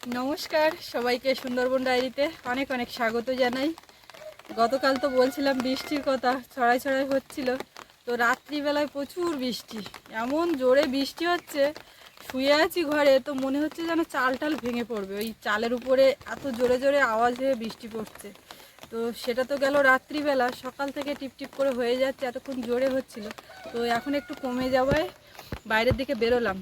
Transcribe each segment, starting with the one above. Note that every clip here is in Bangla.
নমস্কার, সবাইকে সুন্দরবন ডায়েরিতে অনেক অনেক স্বাগত জানাই। গতকাল তো বলছিলাম বৃষ্টির কথা, ছড়াই ছড়াই হচ্ছিল। তো রাত্রিবেলায় প্রচুর বৃষ্টি, এমন জোরে বৃষ্টি হচ্ছে, শুয়ে আছি ঘরে, তো মনে হচ্ছে যেন চাল টাল ভেঙে পড়বে। ওই চালের উপরে এত জোরে জোরে আওয়াজ হয়ে বৃষ্টি পড়ছে। তো সেটা তো গেল রাত্রিবেলা, সকাল থেকে টিপ টিপ করে হয়ে যাচ্ছে, এতক্ষণ জোরে হচ্ছিল। তো এখন একটু কমে যাওয়ায় বাইরের দিকে বেরোলাম।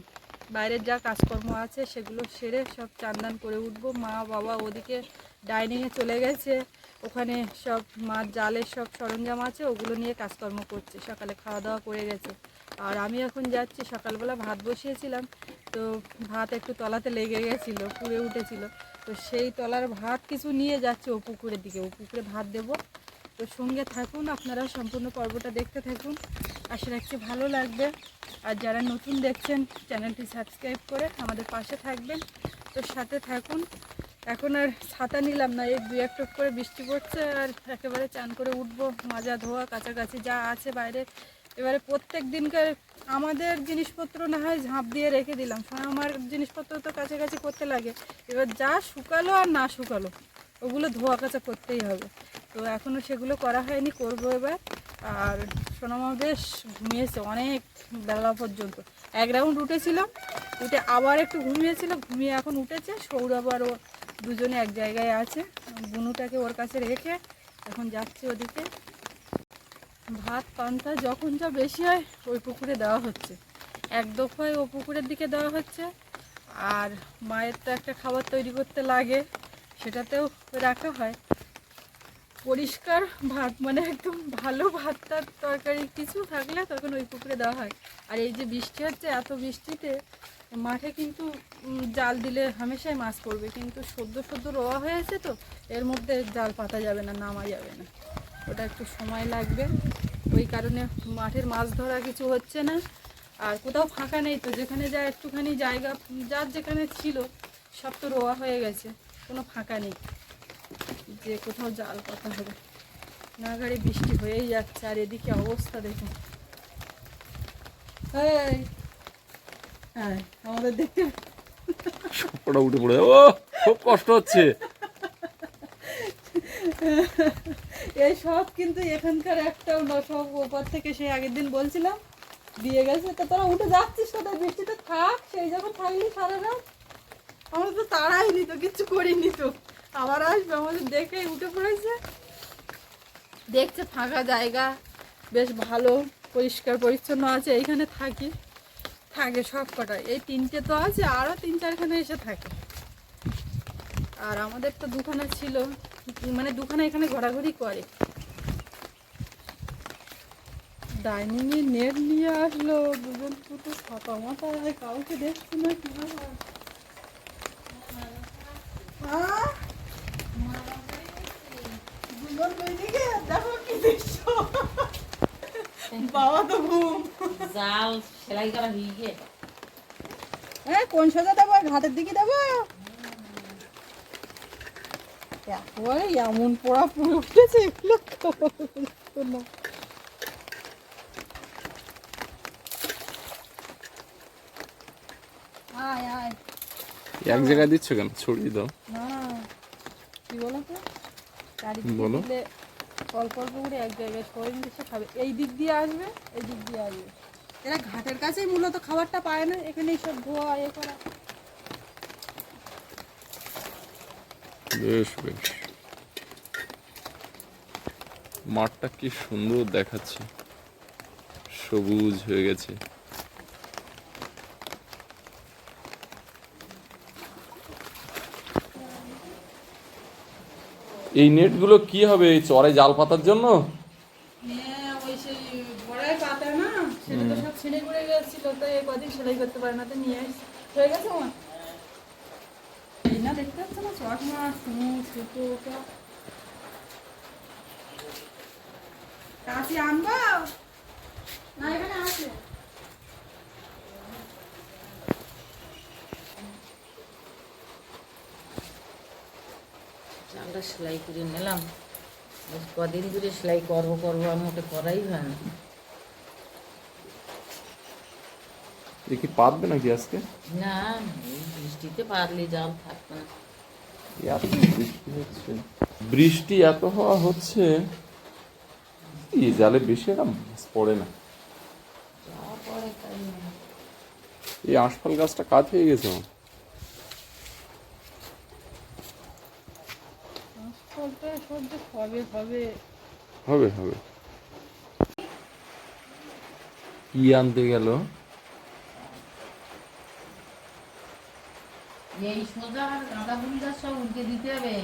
বাইরের যা কাজকর্ম আছে সেগুলো সেরে সব চান্দান করে উঠবো। মা, বাবা ওদিকে ডাইনিংয়ে চলে গেছে। ওখানে সব মাছ জালের সব সরঞ্জাম আছে, ওগুলো নিয়ে কাজকর্ম করছে। সকালে খাওয়া দাওয়া করে গেছে। আর আমি এখন যাচ্ছি, সকালবেলা ভাত বসিয়েছিলাম। তো ভাত একটু তলাতে লেগে গেছিল, পুড়ে উঠেছিল। তো সেই তলার ভাত কিছু নিয়ে যাচ্ছে ও পুকুরের দিকে। ও পুকুরে ভাত দেবো। তো সঙ্গে থাকুন, আপনারা সম্পূর্ণ পর্বটা দেখতে থাকুন। আশা রাখছি ভালো লাগবে। আর যারা নতুন দেখছেন, চ্যানেলটি সাবস্ক্রাইব করে আমাদের পাশে থাকবেন। তো সাথে থাকুন। এখন আর ছাতা নিলাম না, এই দু এক টপ করে বৃষ্টি পড়ছে আর একেবারে চান করে উঠবো, মাজা, ধোয়া, কাছাকাছি যা আছে বাইরে। এবারে প্রত্যেক দিনকার আমাদের জিনিসপত্র না হয় ঝাঁপ দিয়ে রেখে দিলাম। আমার জিনিসপত্র তো কাছাকাছি করতে লাগে। এবার যা শুকালো আর না শুকালো, ওগুলো ধোয়া কাচা করতেই হবে। তো এখনও সেগুলো করা হয়নি, করব এবার। আর সোনামা বেশ ঘুমিয়েছে অনেক বেলা পর্যন্ত। এক রাউন্ড উঠেছিলাম, উঠে আবার একটু ঘুমিয়েছিল, ঘুমিয়ে এখন উঠেছে। সৌরভ আর ও দুজনে এক জায়গায় আছে। বুনুটাকে ওর কাছে রেখে এখন যাচ্ছে ওদিকে। ভাত, পান্তা যখন যা বেশি হয় ওই পুকুরে দেওয়া হচ্ছে। এক দফায় ও পুকুরের দিকে দেওয়া হচ্ছে। আর মায়ের তো একটা খাবার তৈরি করতে লাগে, সেটাতেও রাখা হয়। পরিষ্কার ভাত মানে একদম ভালো ভাতটার তরকারি, কিছু থাকলে তখন ওই পুকুরে দেওয়া হয়। আর এই যে বৃষ্টি হচ্ছে, এত বৃষ্টিতে মাঠে কিন্তু জাল দিলে হামেশাই মাছ পড়বে। কিন্তু সদ্য সদ্য রোয়া হয়েছে তো, এর মধ্যে জাল পাতা যাবে না, নামা যাবে না। ওটা একটু সময় লাগবে। ওই কারণে মাঠের মাছ ধরা কিছু হচ্ছে না। আর কোথাও ফাঁকা নেই তো, যেখানে যা একটুখানি জায়গা, যার যেখানে ছিল, সব তো রোয়া হয়ে গেছে। কোনো ফাঁকা নেই। যে কোথাও জাল পাতা হবে। না গাড়ি বৃষ্টি হয়েই যাচ্ছে আর এদিকে অবস্থা দেখুন। এই, হ্যাঁ আমাদের দেখতে ওটা উঠে পড়ে। ও খুব কষ্ট হচ্ছে। এই সব কিন্তু এখানকার একটাও না সব ওপর থেকে সেই আগের দিন বলছিলাম দিয়ে গেছে। তো তোরা উঠে যাচ্ছিস কোথায়? বৃষ্টিতে থাক সেই যখন থাকলি সারা রাত। আমরা তো তাড়াইনি তো কিচ্ছু করিনি তো। আবার আসবে, আমাদের দেখে উঠে পড়েছে। দেখছে ফাঁকা জায়গা, বেশ ভালো, পরিষ্কার, পরিচ্ছন্ন আছে, এইখানে থাকি। থাকে সব কটা এই তিনটে তো আছে আরও তিন চারখানে এসে থাকে। আর আমাদের তো দুখানা ছিল মানে দুখানা এখানে ঘোরাঘুরি করে। ডাইনিং এ নেট নিয়ে আসলো, দুজন দুটো ছাতা মাথায় কাউকে দেখছি না, কি ব্যাপার? হ্যাঁ? দুজন দুইদিকে দেখো কি দৃশ্য বাবা তো ঘুম। জাল সেলাই করা হয়ে গিয়ে। হ্যাঁ কোন সোজা দেবো? ঘাটের দিকে দেবো? একেবারে এমন পোড়া পুড়ে উঠেছে এগুলো না। এক জায়গায় দিচ্ছ কেন? ছড়িয়ে দাও। না কি বলো তো? বলো। অল্প অল্প করে এক জায়গায় সবাই মিলে সে খাবে। এই দিক দিয়ে আসবে, এই দিক দিয়ে আসবে। এরা ঘাটের কাছে মূলত খাবারটা পায় না, এখানেই সব ধোয়া এ করা। বেশ বেশ। মাঠটা কি সুন্দর দেখাচ্ছে। সবুজ হয়ে গেছে। এই নেটগুলো কি হবে? এই চরে জাল পাতার জন্য? হ্যাঁ ওই সেই বড়াই পাতা না সেটা তো সব ছিঁড়ে ঘুরে গেছিল তো এই কদিন সেলাই করতে পারে না তো নিয়ে আসি হয়ে গেছে আমার এই না দেখতে পাচ্ছ না চট মাছ কুমুর ছোটো ওটা কাশি আনব না এখানে আছে জালটা সেলাই করে নিলাম। কদিন ধরে সেলাই করব করব আমি ওটা করাই হয় না। দেখি পাতবে নাকি আজকে? না বৃষ্টিতে পারলে জল থাকবে না। বৃষ্টি হচ্ছে। বৃষ্টি এত হওয়া হচ্ছে এই জালে বেশি একটা মাছ পড়ে না। এই আশফল গাছটা কাজ হয়ে গেছে আমার। আজকালটা সব যে কবে হবে হবে। হবে কি আনতে গেল? এই সোজা আর গাঁদা ফুল গাছ সব উল্টে দিতে হবে।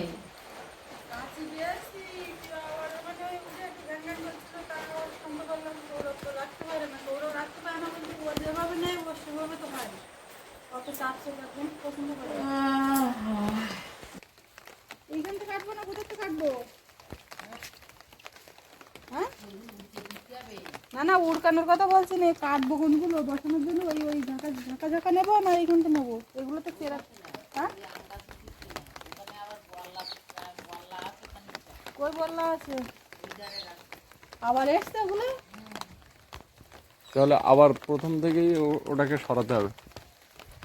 অত চাপছে এখন পছন্দ করে। এইখান থেকে কাটবো না? কোথা থেকে কাটবো? হ্যাঁ? না না উড়কানোর কথা বলছি না কাটবো কোনগুলো? বসানোর জন্য ওই ওই ঝাঁকা ঝাঁকা ঝাঁকা নেব না এইখানটা নেব? এগুলো তো চেরা হ্যাঁ? কই বললা আছে? আবার এসছে ওগুলো? তাহলে আবার প্রথম থেকেই ওটাকে সরাতে হবে।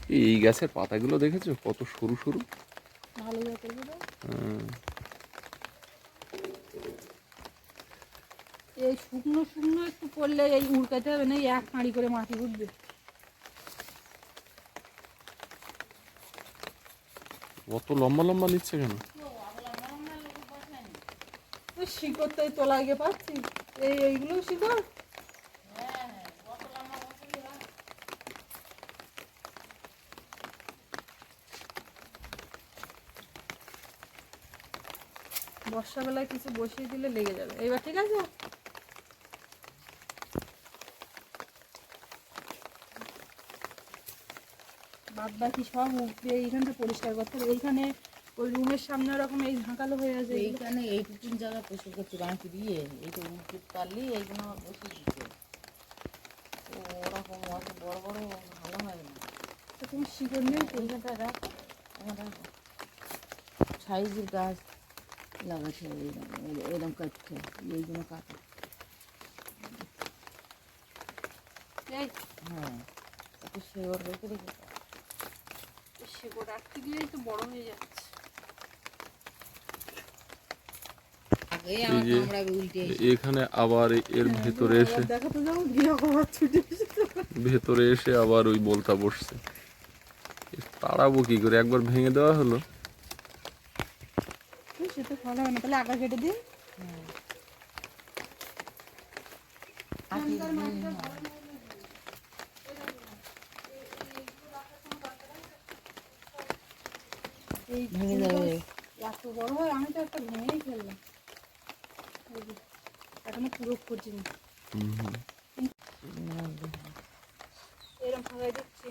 এই- গাছের পাতাগুলো দেখেছ? কত সরু সরু। ভালো। এই শুকনো শুকনো একটু পড়লে এই উড়কাতে হবে না এক হাঁড়ি করে মাটি উঠবে অত লম্বা লম্বা নিচ্ছে কেন? শিকড় তো তোলা গিয়ে পাচ্ছি। এই এইগুলো শিকড়? বর্ষাবেলায় কিছু বসিয়ে দিলে লেগে যাবে। এইবার ঠিক আছে? বাদ বাকি সব উঠবে এইখানটা পরিষ্কার করতে হবে। এইখানে ওই রুমের সামনে ওরকম এই ঝাঁকালো হয়ে আছে। এইখানে এইটুকুন জায়গা পরিষ্কার করতে বাঁকি দিয়ে এইটা উল্টে পারলে এইগুলো আমার বসে দিতে ওরকম অত বড় বড় ভালো হয় না। তো তুমি শিকড় নেই এইখানটা রাখো। আমার সাইজের গাছ। লাগাতে হবে এরকম এরকম কাটতে হবে এইগুলো কাটা এই। হ্যাঁ তাকে শেওর রেখে রেখে শিকড় রাখতে গিয়েই তো বড় হয়ে যাচ্ছে। যে- কামড়াবে এখানে আবার এর ভেতরে এসে ভেতরে এসে আবার ওই বলতা বসছে। তাড়াবো কি করে? একবার ভেঙে দেওয়া হলো। সে তো না তাহলে আঁকা কেটে এত বড় হয় আমি তো একটা ভেঙেই ফেললাম। এখনও পুরো হুম। এরকম ফাঁকাই দিচ্ছি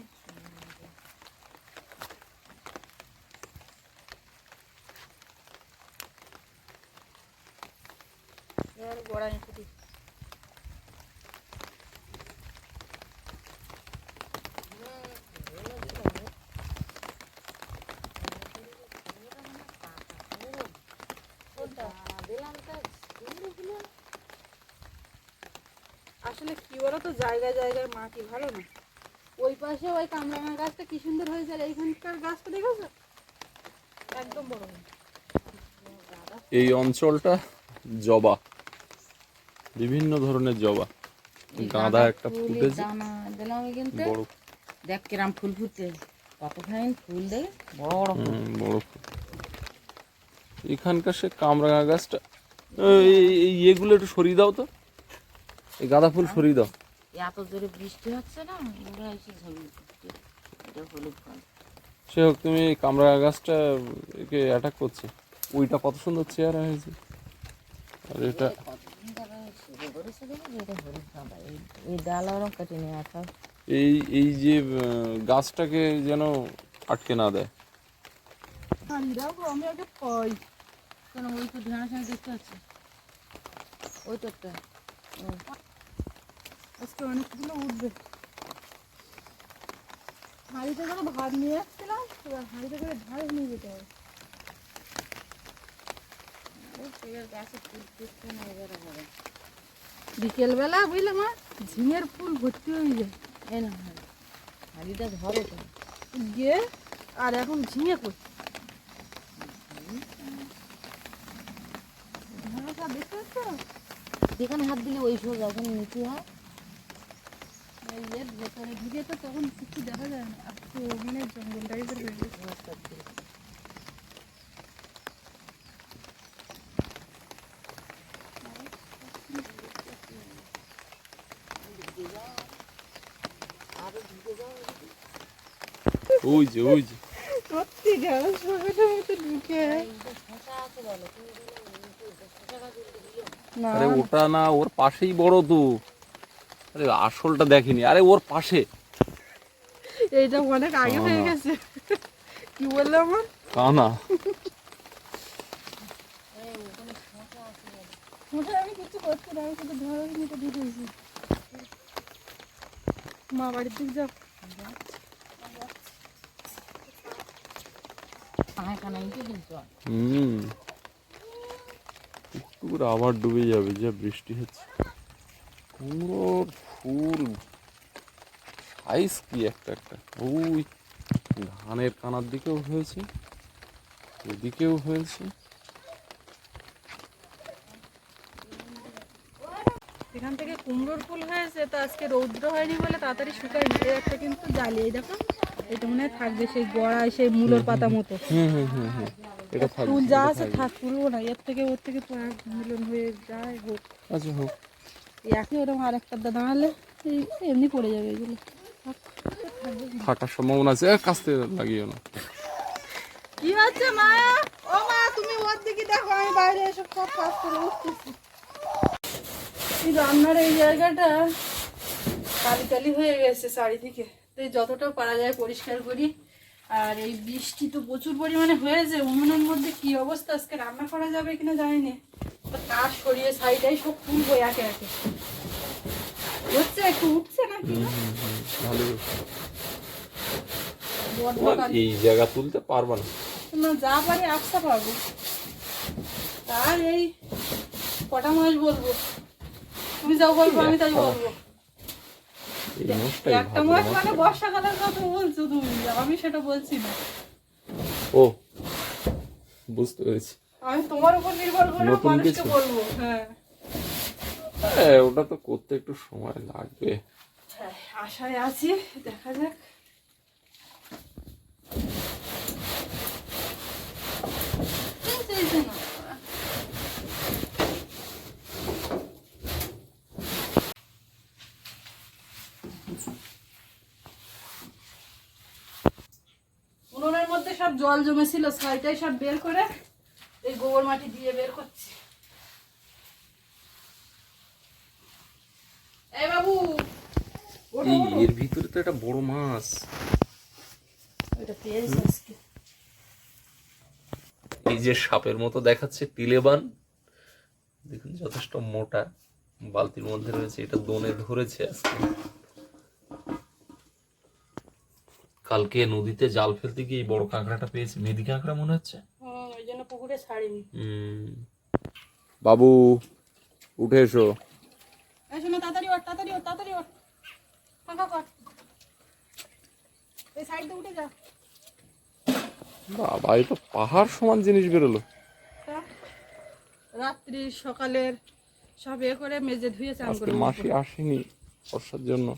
আসলে কি বলো তো জায়গায় জায়গায় মাটি ভালো না? ওই পাশে ওই কামরাঙা গাছটা কি সুন্দর হয়েছে আর এইখানকার গাছটা দেখেছ? একদম বড় এই অঞ্চলটা জবা। বিভিন্ন ধরনের জবা। গাঁদা একটা ফুটেছে। বড়। দেখ কিরাম ফুল ফুটে কত ফাইন ফুল দেয় বড় বড়। এখানকার সে কামরাঙা গাছটা এগুলো একটু সরিয়ে দাও তো। এই গাঁদা ফুল সরিয়ে দাও। এত জোরে বৃষ্টি হচ্ছে না? সে হোক তুমি এই কামরাঙা গাছটা একে অ্যাটাক করছে। ওইটা কত সুন্দর চেয়ারা হয়েছে। আর এটা এই এই যে গাছটাকে যেন আটকে না দেয়। আমি আগে পাই। কেন ওই তো ঢেঁড়া সঙ্গে দেখতে পাচ্ছি ওই তো একটা ও, আজকে অনেকগুলো উঠবে। হাঁড়িতে করে ভাত নিয়ে আসছিলাম এবার হাঁড়িতে করে ঢাল নিয়ে যেতে হবে। ওই তেলের গাছে ফুল ফুটছে না এবারে হবে। বিকেলবেলা বুঝলে মা ঝিঙের ফুল ভর্তি হয়ে যায়। এই না হাঁড়ি হাঁড়িটা ধরো তো। গিয়ে আর এখন ঝিঙে করছে দেখতে পাচ্ছ যেখানে হাত দিলে ওই সোজা ওখানে নিচে হয়। ভেতরে ঢুকে তো তখন কিছু দেখা যায় না। মানে জঙ্গল টাইপের হয়ে গেছে। ওই যে ওই যে। সত্যি মতো ঢুকে। আরে ওটা না ওর পাশেই বড় তো আরে আসলটা দেখিনি। আরে ওর পাশে। এইটা অনেক আগে হয়ে গেছে। কি বললে আমার কানা এই ওখানে শশা আছে বলো মোটা আমি কিছু করছি না আমি শুধু ঢেঁড়স নিতে ঢুকেছি মা বাড়ির দিক যাও। হুম। একটু করে আবার ডুবে যাবে যা বৃষ্টি হচ্ছে। কুমড়োর ফুল। সাইজ কি একটা একটা। ওই ধানের কানার দিকেও হয়েছে এদিকেও হয়েছে। এখান থেকে কুমড়োর ফুল হয়েছে তো আজকে রৌদ্র হয়নি বলে তাড়াতাড়ি শুকায়নি এই একটা কিন্তু এই দেখো এটা মনে হয় থাকবে সেই গড়ায় সেই মূলর পাতা মতো। হুম হুম হুম হুম। এটা থাকবে ফুল যা আছে। থাক না এর থেকে ওর থেকে মিলন হয়ে যায় হোক। আচ্ছা হোক। একই ওরকম আর একটা দাঁড়ালে এমনি পড়ে যাবে এগুলো। থাক, থাকার সম্ভাবনা আছে কাস্তে লাগিও না। কি হচ্ছে মা? ও মা তুমি ওর দিকে দেখো আমি বাইরে এসব সব কাজ করে এই রান্নার এই জায়গাটা কালি কালি হয়ে গেছে চারিদিকে। তো যতটা পারা যায় পরিষ্কার করি। আর এই বৃষ্টি তো প্রচুর পরিমাণে হয়েছে উনুনের মধ্যে কি অবস্থা? আজকে রান্না করা যাবে কিনা জানি না তো কাজ সরিয়ে সাইডাই সব তুলবো একে একে। হচ্ছে একটু উঠছে না? এই জায়গা তুলতে পারবা না। না যা পারি আস্তা পাবো তার এই কটা মাস বলব। তুমি যাও বলব আমি তাই বলব। এই একটা। মানে বর্ষাকালের কথা বলছো তুমি আমি সেটা বলছি না। ও বুঝতে পেরেছি। আমি তোমার উপর নির্ভর করে মানুষকে বলব হ্যাঁ। হ্যাঁ ওটা তো করতে একটু সময় লাগবে। হ্যাঁ, আশায় আছি দেখা যাক। না। উনুনের মধ্যে সব জল জমেছিল ছাইটাই সব বের করে এই গোবর মাটি দিয়ে বের করছি। এই বাবু। এর ভিতরে তো একটা বড় মাছ। এটা পেয়েছি আজকে এই যে সাপের মতো দেখাচ্ছে তিলেবান দেখুন যথেষ্ট মোটা বালতির মধ্যে রয়েছে এটা দোনে ধরেছে আজকে। কালকে নদীতে জাল ফেলতে গিয়ে বড় কাঁকড়াটা পেয়েছি। মেদি কাঁকড়া মনে হচ্ছে? ওই জন্য পুকুরে ছাড়িনি। বাবু উঠে এসো। তাড়াতাড়ি ওঠ তাড়াতাড়ি ওঠ তাড়াতাড়ি ওঠ। ফাঁকা কর। এই সাইড দিয়ে উঠে যা। বাবা এই তো পাহাড় সমান জিনিস বেরোলো। রাত্রি সকালের সব এ করে মেজে ধুয়ে চান করে মাসি আসেনি বর্ষার জন্য।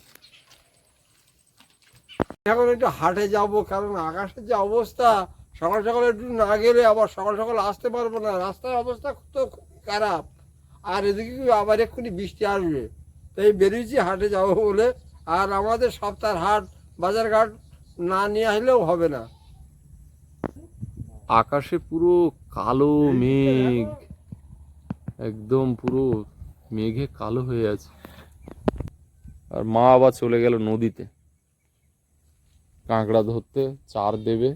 এখন একটু হাটে যাব, কারণ আকাশের যে অবস্থা, সকাল সকাল একটু না গেলে আবার সকাল সকাল আসতে পারব না। রাস্তার অবস্থা তো খুব খারাপ। আর এদিকে আবার এক্ষুনি বৃষ্টি আসবে। তাই বেরিয়েছি হাটে যাব বলে। আর আমাদের সপ্তাহের হাট বাজারঘাট না নিয়ে আসলেও হবে না। আকাশে পুরো কালো মেঘ। একদম পুরো মেঘে কালো হয়ে আছে। আর মা আবার চলে গেল নদীতে। কাঁকড়া ধরতে চার দেবে।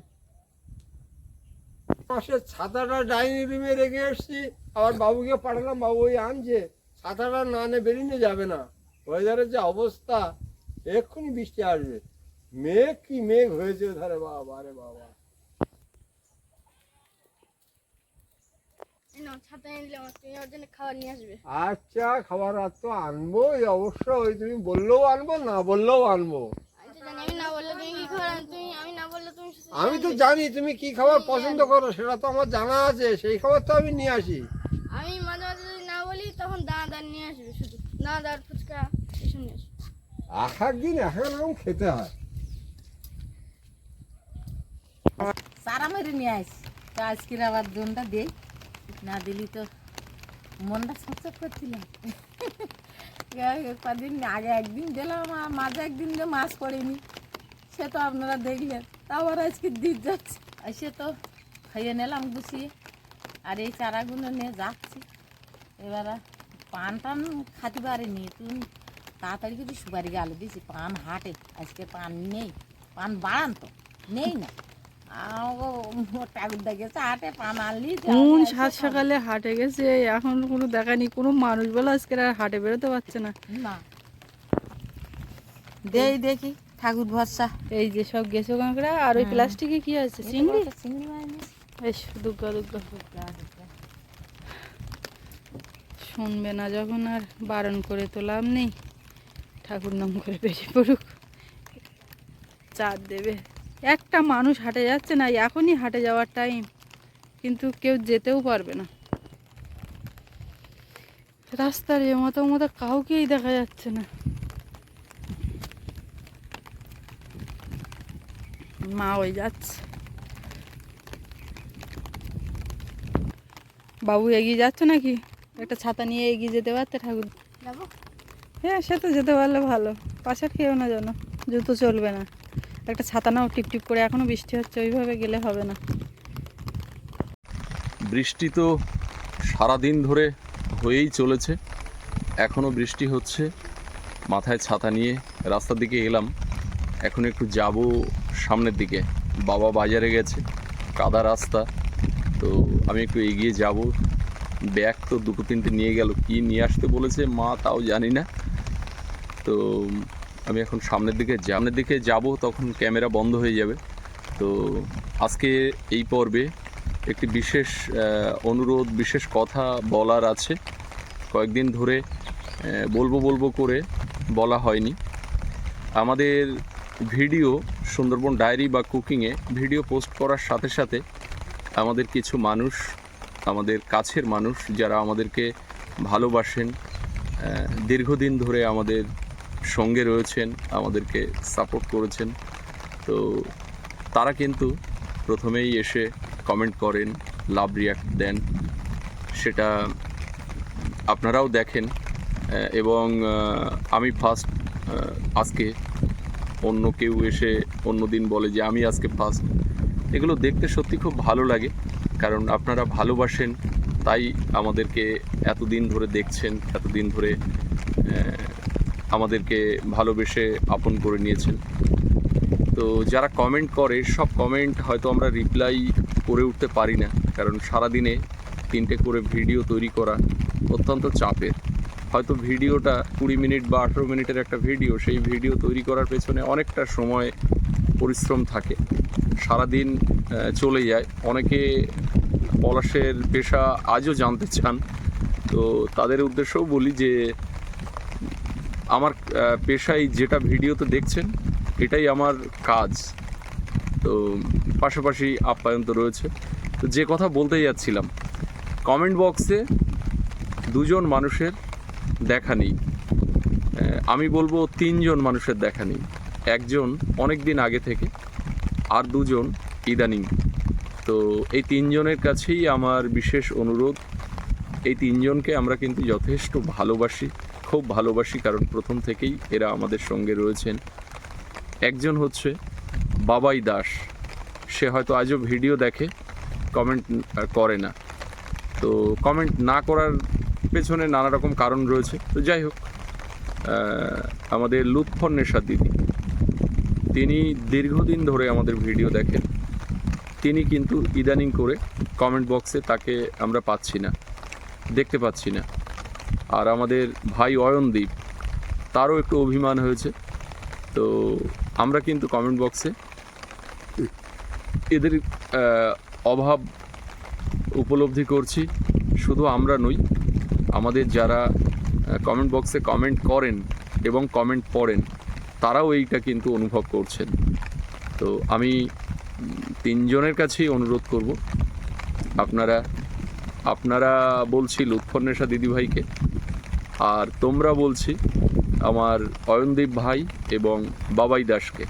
পাশের ছাতাটা ডাইনিং রুমে রেখে এসেছি আবার বাবুকে পাঠালাম বাবু ওই আনছে ছাতাটা না নে বেরিয়ে যাবে না। ওয়েদারের যে অবস্থা এক্ষুনি বৃষ্টি আসবে। মেঘ কি মেঘ হয়েছে ধারে বাবা রে বাবা। আচ্ছা খাবার আর তো আনব অবশ্যই তুমি বললেও আনব না বললেও আনব। আমি তো জানি আমি না বললে তুমি কি খাবার তুমি আমি না বললে তুমি আমি তো জানি তুমি কি খাবার পছন্দ করো সেটা তো আমার জানা আছে সেই খাবার তো আমি নিয়ে আসি। আমি মাঝে মাঝে যদি না বলি তখন দানাদার নিয়ে আসবে শুধু। দানাদার ফুচকা এসব নিয়ে আসবে। এক এক দিন এক এক রকম খেতে হয়। সারা মেরে নিয়ে আসি তো আজকের আবার দোনটা দেই না দিলি তো মনটা ছটছট করছিলাম। কদিন আগে একদিন গেলাম মাঝে একদিন যে মাছ পড়েনি, সে তো আপনারা দেখলেন। তা আবার আজকে দিন যাচ্ছে। সে তো খাইয়ে নিলাম, গুছিয়ে। আর এই চারাগুলো নিয়ে যাচ্ছি। এবার পান টান খাতে পারিনি। তুমি তাড়াতাড়ি করে সুপারি গেল দিয়েছি পান হাটে, আজকে পান নেই। পান বাড়ান তো, নেই না। কোন সাত সকালে হাটে গেছে এখন কোনো দেখানি কোনো মানুষ বলে আজকে আর হাটে বেরোতে পারছে না। না। দেই দেখি ঠাকুর ভরসা। এই যে সব গেছো কাঁকড়া আর ওই প্লাস্টিকে কি আছে? চিংড়ি? চিংড়ি বেশ দুগ্গা দুগ্গা। শুনবে না যখন আর বারণ করে তো লাভ নেই। ঠাকুর নাম করে বেরিয়ে পড়ুক। চাঁদ দেবে। একটা মানুষ হাটে যাচ্ছে না এখনই হাটে যাওয়ার টাইম কিন্তু কেউ যেতেও পারবে না। রাস্তার এ মতো মতো কাউকেই দেখা যাচ্ছে না। মা ওই যাচ্ছে। বাবু এগিয়ে যাচ্ছে নাকি? একটা ছাতা নিয়ে এগিয়ে যেতে পারতে ঠাকুর? হ্যাঁ সে তো যেতে পারলে ভালো। পাশে খেয়েও না যেন। জুতো চলবে না। একটা ছাতা নাও, টিপ টিপ করে। এখনও বৃষ্টি হচ্ছে, ওইভাবে গেলে হবে না। বৃষ্টি তো সারাদিন ধরে হয়েই চলেছে। এখনও বৃষ্টি হচ্ছে। মাথায় ছাতা নিয়ে রাস্তার দিকে এলাম। এখন একটু যাব সামনের দিকে। বাবা বাজারে গেছে, কাদা রাস্তা। তো আমি একটু এগিয়ে যাব। ব্যাগ তো দুটো তিনটে নিয়ে গেল। কি নিয়ে আসতে বলেছে মা তাও জানি না। তো আমি এখন সামনের দিকে সামনের দিকে যাব, তখন ক্যামেরা বন্ধ হয়ে যাবে। তো আজকে এই পর্বে একটি বিশেষ অনুরোধ, বিশেষ কথা বলার আছে। কয়েকদিন ধরে বলব বলব করে বলা হয়নি। আমাদের ভিডিও, সুন্দরবন ডায়েরি বা কুকিংয়ে ভিডিও পোস্ট করার সাথে সাথে আমাদের কিছু মানুষ, আমাদের কাছের মানুষ, যারা আমাদেরকে ভালোবাসেন দীর্ঘদিন ধরে আমাদের সঙ্গে রয়েছেন, আমাদেরকে সাপোর্ট করেছেন। তো তারা কিন্তু প্রথমেই এসে কমেন্ট করেন, লাভ রিয়াক্ট দেন। সেটা আপনারাও দেখেন। এবং আমি ফার্স্ট আজকে অন্য কেউ এসে অন্য দিন বলে যে আমি আজকে ফার্স্ট এগুলো দেখতে সত্যি খুব ভালো লাগে, কারণ আপনারা ভালোবাসেন, তাই আমাদেরকে এতদিন ধরে দেখছেন, এতদিন ধরে আমাদেরকে ভালোবেসে আপন করে নিয়েছেন। তো যারা কমেন্ট করে, সব কমেন্ট হয়তো আমরা রিপ্লাই করে উঠতে পারি না। কারণ সারাদিনে তিনটে করে ভিডিও তৈরি করা অত্যন্ত চাপের। হয়তো ভিডিওটা কুড়ি মিনিট বা আঠেরো মিনিটের একটা ভিডিও সেই ভিডিও তৈরি করার পেছনে অনেকটা সময়, পরিশ্রম থাকে। সারাদিন চলে যায়। অনেকে পলাশের পেশা আজও জানতে চান। তো তাদের উদ্দেশ্যও বলি যে আমার পেশায় যেটা ভিডিওতে দেখছেন, এটাই আমার কাজ। তো পাশাপাশি আপ্যায়ন তো রয়েছে। তো যে কথা বলতে যাচ্ছিলাম কমেন্ট বক্সে দুজন মানুষের দেখা নেই। আমি বলব তিনজন মানুষের দেখা নেই। একজন অনেক দিন আগে থেকে, আর দুজন ইদানিং। তো এই তিনজনের কাছেই আমার বিশেষ অনুরোধ। এই তিনজনকে আমরা কিন্তু যথেষ্ট ভালোবাসি। খুব ভালোবাসি, কারণ প্রথম থেকেই এরা আমাদের সঙ্গে রয়েছেন। একজন হচ্ছে বাবাই দাস। সে হয়তো আজও ভিডিও দেখে কমেন্ট করে না। তো কমেন্ট না করার পেছনে নানা রকম কারণ রয়েছে। তো যাই হোক আমাদের আমাদের লুৎফন্নেশা দিদি। তিনি দীর্ঘদিন ধরে আমাদের ভিডিও দেখেন। তিনি কিন্তু ইদানিং করে কমেন্ট বক্সে তাকে আমরা পাচ্ছি না, দেখতে পাচ্ছি না। আর আমাদের ভাই অয়নদীপ, তারও একটু অভিমান হয়েছে। তো আমরা কিন্তু কমেন্ট বক্সে এদের অভাব উপলব্ধি করছি। শুধু আমরা নই, আমাদের যারা কমেন্ট বক্সে কমেন্ট করেন এবং কমেন্ট পড়েন, তারাও এইটা কিন্তু অনুভব করছেন। তো আমি তিনজনের কাছেই অনুরোধ করব, আপনারা আপনারা বলছি লুৎফন্নেশা দিদিভাইকে আর তোমরা বলছি আমার অয়নদীপ ভাই এবং বাবাই দাসকে।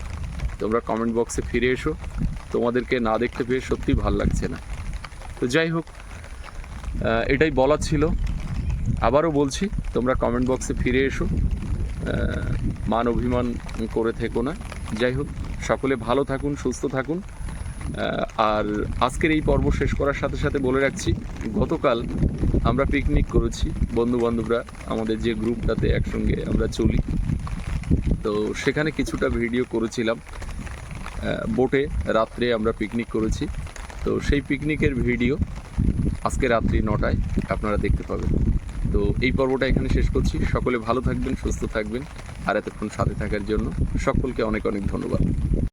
তোমরা কমেন্ট বক্সে ফিরে এসো, তোমাদেরকে না দেখতে পেয়ে সত্যি ভালো লাগছে না। তো যাই হোক এটাই বলার ছিল। আবারও বলছি, তোমরা কমেন্ট বক্সে ফিরে এসো মান অভিমান করে থেকো না। যাই হোক, সকলে ভালো থাকুন, সুস্থ থাকুন। আর আজকের এই পর্ব শেষ করার সাথে সাথে বলে রাখছি, গতকাল আমরা পিকনিক করেছি বন্ধু বান্ধবরা আমাদের যে গ্রুপটাতে একসঙ্গে আমরা চলি। তো সেখানে কিছুটা ভিডিও করেছিলাম। বোটে রাত্রে আমরা পিকনিক করেছি। তো সেই পিকনিকের ভিডিও আজকে রাত্রি নটায় আপনারা দেখতে পাবেন। তো এই পর্বটা এখানে শেষ করছি। সকলে ভালো থাকবেন, সুস্থ থাকবেন, আর এতক্ষণ সাথে থাকার জন্য সকলকে অনেক অনেক ধন্যবাদ।